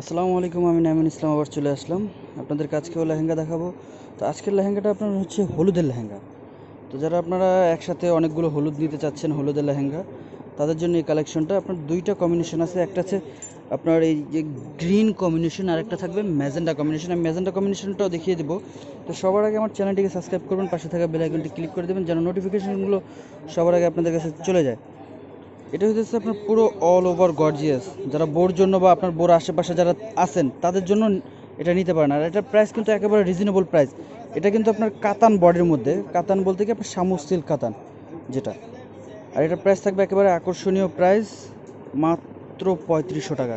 আসসালামু আলাইকুম, আমি নামিন ইসলাম, আবার চলে আসলাম। আপনাদের আজকেও লেহেঙ্গা দেখাবো। তো আজকের লেহেঙ্গাটা আপনার হচ্ছে হলুদের লেহেঙ্গা। তো যারা আপনারা একসাথে অনেকগুলো হলুদ নিতে চাচ্ছেন হলুদের লেহেঙ্গা, তাদের জন্য এই কালেকশনটা, আপনার দুইটা কম্বিনেশন আছে। একটা আছে আপনার এই যে গ্রিন কম্বিনেশন আর একটা থাকবে ম্যাজেন্ডা কম্বিনেশন আমি ম্যাজেন্ডা কম্বিনেশনটাও দেখিয়ে দেবো। তো সবার আগে আমার চ্যানেলটিকে সাবস্ক্রাইব করবেন, পাশে থাকা বেল আইকনটি ক্লিক করে দেবেন, যেন নোটিফিকেশনগুলো সবার আগে আপনাদের কাছে চলে যায়। এটা হচ্ছে আপনার পুরো অল ওভার গর্জিয়াস যারা বোর জন্য বা আপনার বোর আশেপাশে যারা আছেন, তাদের জন্য এটা নিতে পারেন। আর এটার প্রাইস কিন্তু একেবারে রিজনেবল প্রাইস এটা কিন্তু আপনার কাতান বডির মধ্যে, কাতান বলতে কি আপনার শামুক সিল্ক কাতান, যেটা। আর এটার প্রাইস থাকবে একেবারে আকর্ষণীয় প্রাইস মাত্র পঁয়ত্রিশশো টাকা।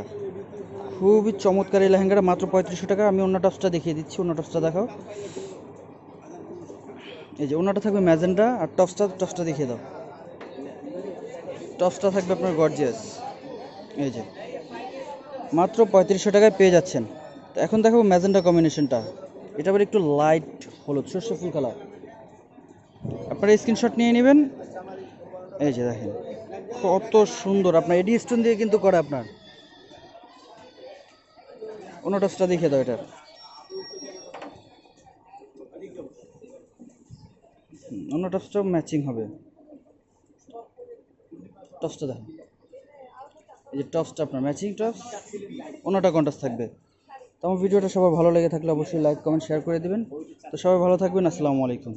খুবই চমৎকার এই লেহেঙ্গাটা, মাত্র পঁয়ত্রিশশো টাকা। আমি অন্য টপসটা দেখিয়ে দিচ্ছি, অন্য টপসটা দেখাও। এই যে অন্যটা থাকবে ম্যাজেন্ডা আর টপসটা টপসটা দেখিয়ে দাও। টপসটা থাকবে আপনার গর্জিয়াস। এই যে। মাত্র পঁয়ত্রিশশো টাকায় পেয়ে যাচ্ছেন। তো এখন দেখাবো ম্যাজেন্ডা কম্বিনেশনটা। এটা আবার একটু লাইট হলুদ, সর্ষে ফুল কালার। আপনারা স্ক্রিনশট নিয়ে নেবেন। এই যে দেখেন, কত সুন্দর। আপনার এডি স্টোন দিয়ে কিন্তু করে আপনার। অন্য টপসটা দেখিয়ে দাও এটার। অন্য টপসটাও ম্যাচিং হবে। টপসটা দেখেন। এই যে টপসটা আপনার ম্যাচিং টপস? অন্যটা কন্টাস থাকবে। তো আমার ভিডিওটা সবার ভালো লেগে থাকলে অবশ্যই লাইক কমেন্ট শেয়ার করে দেবেন। তো সবাই ভালো থাকবেন, আসসালামু আলাইকুম।